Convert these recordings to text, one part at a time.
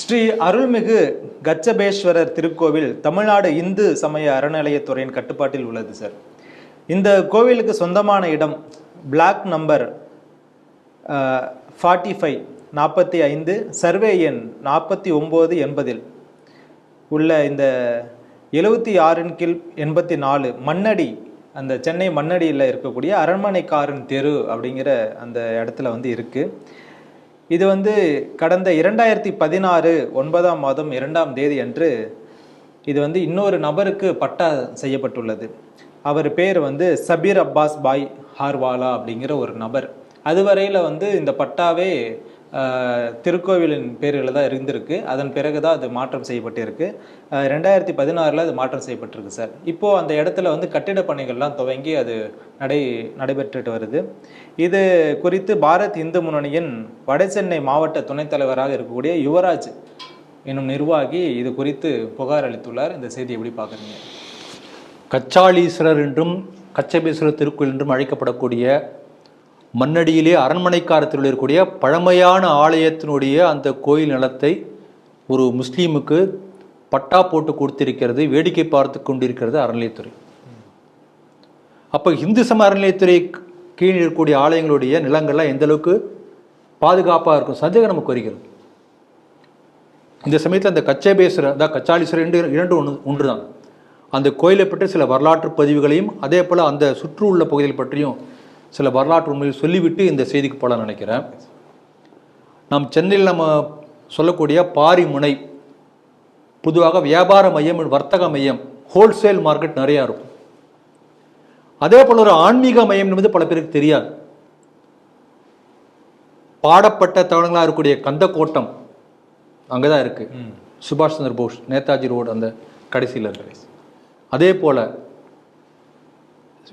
ஸ்ரீ அருள்மிகு கச்சபேஸ்வரர் திருக்கோவில் தமிழ்நாடு இந்து சமய அறநிலையத்துறையின் கட்டுப்பாட்டில் உள்ளது சார். இந்த கோவிலுக்கு சொந்தமான இடம் பிளாக் நம்பர் ஃபார்ட்டி ஃபைவ் நாற்பத்தி ஐந்து சர்வே எண் நாற்பத்தி ஒம்பது எண்பதில் உள்ள இந்த எழுபத்தி ஆறின் கீழ் எண்பத்தி நாலு மண்ணடி அந்த சென்னை மண்ணடியில் இருக்கக்கூடிய அரண்மனைக்காரன் தெரு அப்படிங்கிற அந்த இடத்துல வந்து இருக்குது இது வந்து கடந்த இரண்டாயிரத்தி பதினாறு ஒன்பதாம் மாதம் இரண்டாம் தேதி அன்று இது வந்து இன்னொரு நபருக்கு பட்டா செய்யப்பட்டுள்ளது. அவர் பேர் வந்து சபீர் அப்பாஸ் பாய் ஹார்வாலா அப்படிங்கிற ஒரு நபர். அதுவரையில் வந்து இந்த பட்டாவே திருக்கோவிலின் பேரில் தான் இருந்திருக்கு. அதன் பிறகு தான் அது மாற்றம் செய்யப்பட்டிருக்கு. ரெண்டாயிரத்தி பதினாறில் அது மாற்றம் செய்யப்பட்டிருக்கு சார். இப்போது அந்த இடத்துல வந்து கட்டிட பணிகள்லாம் துவங்கி அது நடை நடைபெற்றுட்டு வருது. இது குறித்து பாரத் இந்து முன்னணியின் வடசென்னை மாவட்ட துணைத் தலைவராக இருக்கக்கூடிய யுவராஜ் என்னும் நிர்வாகி இது குறித்து புகார் அளித்துள்ளார். இந்த செய்தி எப்படி பார்க்குறீங்க? கச்சாலீஸ்வரர் என்றும் கச்சபேஸ்வரர் திருக்கோயில் என்றும் அழைக்கப்படக்கூடிய மண்ணடியிலே அரண்மனைக்காரத்தில் இருக்கக்கூடிய பழமையான ஆலயத்தினுடைய அந்த கோயில் நிலத்தை ஒரு முஸ்லீமுக்கு பட்டா போட்டு கொடுத்திருக்கிறது வேடிக்கை பார்த்து கொண்டிருக்கிறது அறநிலையத்துறை. அப்போ இந்து சம அறநிலையத்துறை கீழ் இருக்கக்கூடிய ஆலயங்களுடைய நிலங்கள்லாம் எந்த அளவுக்கு பாதுகாப்பாக இருக்கும்? சந்தேகம் நமக்கு வருகிறது. இந்த சமயத்தில் அந்த கச்சபேஸ்வரர் அதான் கச்சாலீஸ்வரர் இரண்டு இரண்டு ஒன்று ஒன்று தான் அந்த கோயிலை பற்றி சில வரலாற்று பதிவுகளையும் அதே போல் அந்த சுற்று உள்ள பகுதிகள் பற்றியும் சில வரலாற்று உண்மையை சொல்லிவிட்டு இந்த செய்திக்கு போல நினைக்கிறேன். நாம் சென்னையில் நம்ம சொல்லக்கூடிய பாரிமுனை பொதுவாக வியாபார மையம் வர்த்தக மையம் ஹோல்சேல் மார்க்கெட் நிறையா இருக்கும். அதே போல் ஒரு ஆன்மீக மையம் என்பது பல பேருக்கு தெரியாது. பாடப்பட்ட தவணங்களாக இருக்கக்கூடிய கந்தக்கோட்டம் அங்கே தான் இருக்கு சுபாஷ் சந்திர போஸ் நேதாஜி ரோடு அந்த கடைசியில் இருக்கு. அதே போல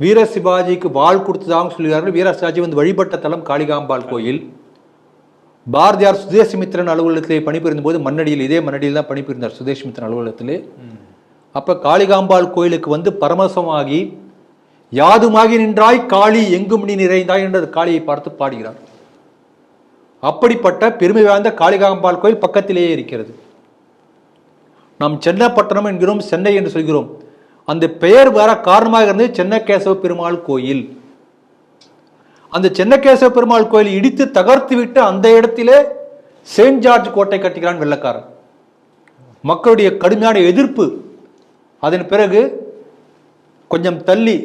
வீர சிவாஜிக்கு வாள் கொடுத்ததாகவும் சொல்கிறார்கள். வீர சிவாஜி வந்து வழிபட்ட தலம் காளிகாம்பாள் கோயில். பாரதியார் சுதேசமித்திரன் அலுவலகத்திலே பணிபுரிந்த போது மண்ணடியில் இதே மண்ணடியில் தான் பணிபுரிந்தார் சுதேசமித்திரன் அலுவலகத்திலே. அப்போ காளிகாம்பாள் கோயிலுக்கு வந்து பரமசமாகி யாதுமாகி நின்றாய் காளி எங்கும் நீ நிறைந்தாய் என்று காளியை பார்த்து பாடுகிறார். அப்படிப்பட்ட பெருமை வாய்ந்த காளிகாம்பாள் கோயில் பக்கத்திலேயே இருக்கிறது. நாம் சென்னப்பட்டணம் என்கிறோம் சென்னை என்று சொல்கிறோம். அந்த பெயர் வர காரணமாக இருந்தது சென்னகேசவ பெருமாள் கோயில். அந்த சென்னகேசவ பெருமாள் கோயில் இடித்து தகர்த்து விட்டு அந்த இடத்திலே செயின்ட் ஜார்ஜ் கோட்டை கட்டுகிறான் வெள்ளக்காரன். மக்களுடைய கடுமையான எதிர்ப்பு. அதன் பிறகு கொஞ்சம் தள்ளி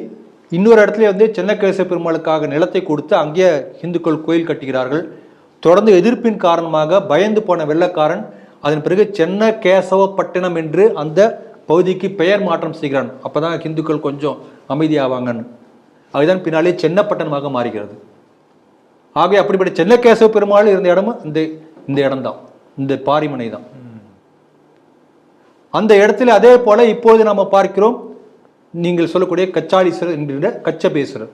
இன்னொரு இடத்துல வந்து சென்னகேசவ பெருமாளுக்காக நிலத்தை கொடுத்து அங்கேயே இந்துக்கள் கோயில் கட்டுகிறார்கள். தொடர்ந்து எதிர்ப்பின் காரணமாக பயந்து போன வெள்ளக்காரன் அதன் பிறகு சென்ன கேசவப்பட்டினம் என்று அந்த பகுதிக்கு பெயர் மாற்றம் செய்கிறான். அப்பதான் ஹிந்துக்கள் கொஞ்சம் அமைதியாவாங்கன்னு. அதுதான் பின்னாலே சென்னப்பட்டணமாக மாறுகிறது. ஆகவே அப்படிப்பட்ட சென்னகேசவ பெருமாள் இருந்த இடமும் இந்த இந்த இடம்தான். இந்த பாரிமனை தான் அந்த இடத்துல அதே போல இப்போது நாம் பார்க்கிறோம். நீங்கள் சொல்லக்கூடிய கச்சாலீஸ்வரர் என்கிற கச்சபேஸ்வரர்.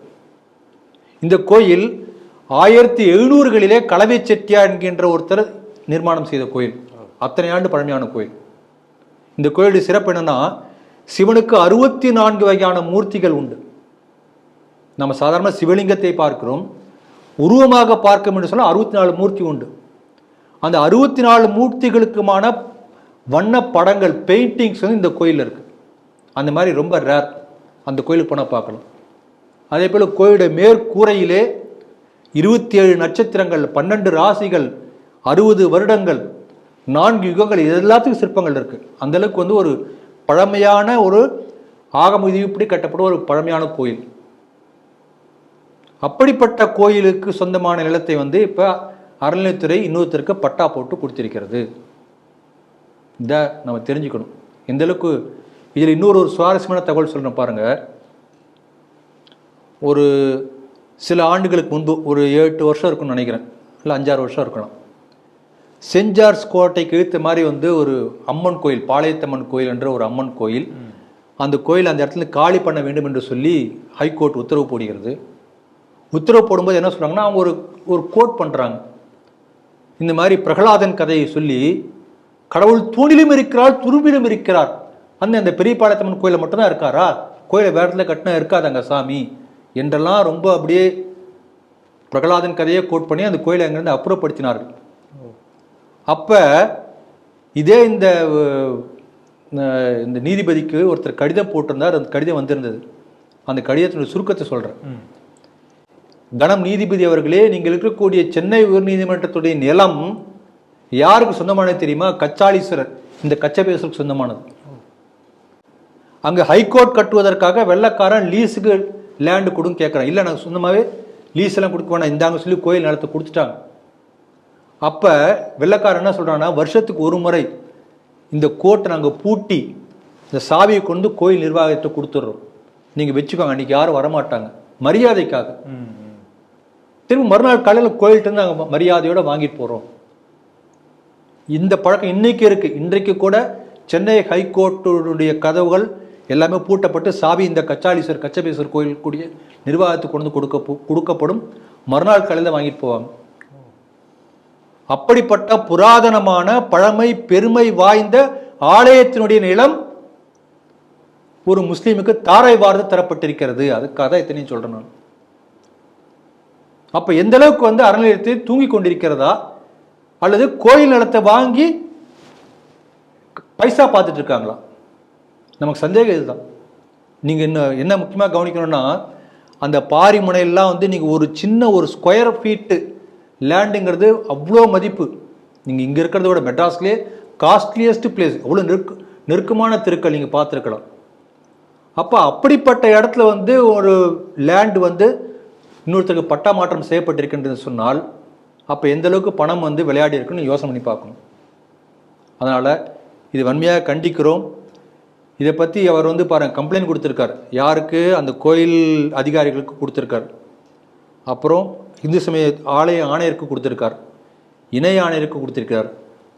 இந்த கோயில் ஆயிரத்தி எழுநூறுகளிலே கலவை செட்டியா என்கின்ற ஒருத்தர் நிர்மாணம் செய்த கோயில். அத்தனை ஆண்டு பழமையான கோயில். இந்த கோயிலுடைய சிறப்பு என்னன்னா சிவனுக்கு அறுபத்தி நான்கு வகையான மூர்த்திகள் உண்டு. நம்ம சாதாரண சிவலிங்கத்தை பார்க்கிறோம் உருவமாக பார்க்கும் என்று சொன்னால் அறுபத்தி நாலு மூர்த்தி உண்டு. அந்த அறுபத்தி நாலு மூர்த்திகளுக்குமான வண்ண படங்கள் பெயிண்டிங்ஸ் வந்து இந்த கோயிலில் இருக்கு. அந்த மாதிரி ரொம்ப ரேர் அந்த கோயிலுக்கு போனால் பார்க்கலாம். அதே போல் கோயிலுடைய மேற்கூரையிலே இருபத்தி ஏழு நட்சத்திரங்கள் பன்னெண்டு ராசிகள் அறுபது வருடங்கள் நான்கு யுகங்கள் இது எல்லாத்துக்கும் சிற்பங்கள் இருக்குது அந்தளவுக்கு வந்து ஒரு பழமையான ஒரு ஆகம இப்படி கட்டப்பட்ட ஒரு பழமையான கோயில். அப்படிப்பட்ட கோயிலுக்கு சொந்தமான நிலத்தை வந்து இப்போ அறநிலையத்துறை இன்னொருத்தருக்கு பட்டா போட்டு கொடுத்திருக்கிறது. இதை நம்ம தெரிஞ்சுக்கணும். எந்தளவுக்கு இதில் இன்னொரு ஒரு சுவாரஸ்யமான தகவல் சொல்கிறேன் பாருங்க. ஒரு சில ஆண்டுகளுக்கு முன்பு ஒரு எட்டு வருஷம் இருக்கும்னு நினைக்கிறேன். இல்லை அஞ்சாறு வருஷம் இருக்கலாம். செஞ்சார்ஸ் கோட்டைக்கு இழுத்த மாதிரி வந்து ஒரு அம்மன் கோயில் பாளையத்தம்மன் கோயில் என்ற ஒரு அம்மன் கோயில். அந்த கோயில் அந்த இடத்துல காலி பண்ண வேண்டும் என்று சொல்லி ஹைகோர்ட் உத்தரவு போடுகிறது. உத்தரவு போடும்போது என்ன சொல்கிறாங்கன்னா அவங்க ஒரு ஒரு கோட் பண்ணுறாங்க இந்த மாதிரி பிரகலாதன் கதையை சொல்லி கடவுள் தூணிலும் இருக்கிறார் துரும்பிலும் இருக்கிறார். அந்த அந்த பெரிய பாளையத்தம்மன் கோயிலில் மட்டும்தான் இருக்காரா? கோயிலை வேற இடத்துல கட்டினா இருக்காதாங்க சாமி? என்றெல்லாம் ரொம்ப அப்படியே பிரகலாதன் கதையை கோட் பண்ணி அந்த கோயிலை அங்கேருந்து அப்புறப்படுத்தினார்கள். அப்ப இதே இந்த இந்த நீதிபதிக்கு ஒருத்தர் கடிதம் போட்டிருந்தார் அந்த கடிதம் வந்திருந்தது. அந்த கடிதத்தினுடைய சுருக்கத்தை சொல்கிறேன் கணம் நீதிபதி அவர்களே நீங்கள் இருக்கக்கூடிய சென்னை உயர்நீதிமன்றத்துடைய நிலம் யாருக்கு சொந்தமானது தெரியுமா? கச்சாலீஸ்வரர். இந்த கச்சபேசருக்கு சொந்தமானது. அங்க ஹைகோர்ட் கட்டுவதற்காக வெள்ளக்காரன் லீஸுக்கு லேண்டு கொடுன்னு கேட்குறான் இல்லை நாங்கள் சொந்தமாகவே லீஸ் எல்லாம் கொடுக்க வேணாம். இந்தாங்க சொல்லி கோயில் நிலத்தை கொடுத்துட்டாங்க. அப்போ வெள்ளக்காரன் என்ன சொல்கிறான்னா வருஷத்துக்கு ஒரு முறை இந்த கோட்டை நாங்கள் பூட்டி இந்த சாவியை கொண்டு கோயில் நிர்வாகத்தை கொடுத்துட்றோம். நீங்கள் வச்சுக்கோங்க அன்றைக்கி யாரும் வரமாட்டாங்க. மரியாதைக்காக. ம் திரும்ப மறுநாள் காலையில் கோயில்கிட்ட நாங்கள் மரியாதையோடு வாங்கிட்டு போகிறோம் இந்த பழக்கம் இன்னைக்கு இருக்குது இன்றைக்கு கூட சென்னை ஹைகோர்ட்டுடைய கதவுகள் எல்லாமே பூட்டப்பட்டு சாவி இந்த கச்சாலீஸ்வர் கச்சபேஸ்வர் கோயில் கூடிய நிர்வாகத்துக்கு கொண்டு வந்து கொடுக்க கொடுக்கப்படும். மறுநாள் காலையில் வாங்கிட்டு போவாங்க. அப்படிப்பட்ட புராதனமான பழமை பெருமை வாய்ந்த ஆலயத்தினுடைய நிலம் ஒரு முஸ்லீமுக்கு தாரை வார்த்து தரப்பட்டிருக்கிறது. அதுக்காக தான் எத்தனையும் சொல்றேன் நான். அப்ப எந்த அளவுக்கு வந்து அறநிலையத்தை தூங்கி கொண்டிருக்கிறதா? அல்லது கோயில் நிலத்தை வாங்கி பைசா பார்த்துட்டு இருக்காங்களா? நமக்கு சந்தேகம் இதுதான். நீங்க என்ன என்ன முக்கியமாக கவனிக்கணும்னா அந்த பாரி முனையெல்லாம் வந்து நீங்க ஒரு சின்ன ஒரு ஸ்கொயர் ஃபீட்டு லேண்டுங்கிறது அவ்வளோ மதிப்பு. நீங்கள் இங்கே இருக்கிறத விட மெட்ராஸ்லேயே காஸ்ட்லியஸ்ட் பிளேஸ் அவ்வளோ நெருக்க நெருக்கமான தெருக்கள் நீங்கள் பார்த்துருக்கலாம். அப்போ அப்படிப்பட்ட இடத்துல வந்து ஒரு லேண்டு வந்து இன்னொருத்தருக்கு பட்டா மாற்றம் செய்யப்பட்டிருக்கின்றது சொன்னால் அப்போ எந்த அளவுக்கு பணம் வந்து விளையாடி இருக்குன்னு யோசனை பண்ணி பார்க்கணும். அதனால் இது வன்மையாக கண்டிக்கிறோம். இதை பற்றி அவர் வந்து பாருங்கள் கம்ப்ளைண்ட் கொடுத்துருக்கார். யாருக்கு? அந்த கோயில் அதிகாரிகளுக்கு கொடுத்துருக்கார். அப்புறம் இந்து சமய ஆலய ஆணையருக்கு கொடுத்துருக்கார் இணை ஆணையருக்கு கொடுத்துருக்கிறார்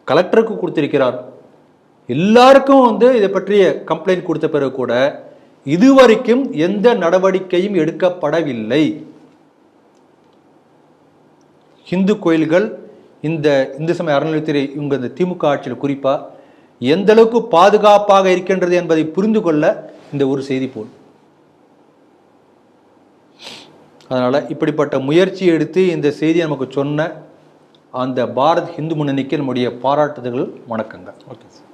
கலெக்டருக்கு கொடுத்திருக்கிறார். எல்லாருக்கும் வந்து இதை பற்றிய கம்ப்ளைண்ட் கொடுத்த பிறகு கூட இதுவரைக்கும் எந்த நடவடிக்கையும் எடுக்கப்படவில்லை. இந்து கோயில்கள் இந்த இந்து சமய அறநிலையத்துறை இவங்க இந்த திமுக ஆட்சியில் குறிப்பாக எந்த அளவுக்கு பாதுகாப்பாக இருக்கின்றது என்பதை புரிந்து கொள்ள இந்த ஒரு செய்தி போல். அதனால் இப்படிப்பட்ட முயற்சி எடுத்து இந்த செய்தியை நமக்கு சொன்ன அந்த பாரத் ஹிந்து முன்னணிக்கு நம்முடைய பாராட்டுதல்கள் வணக்கங்க ஓகே சார்.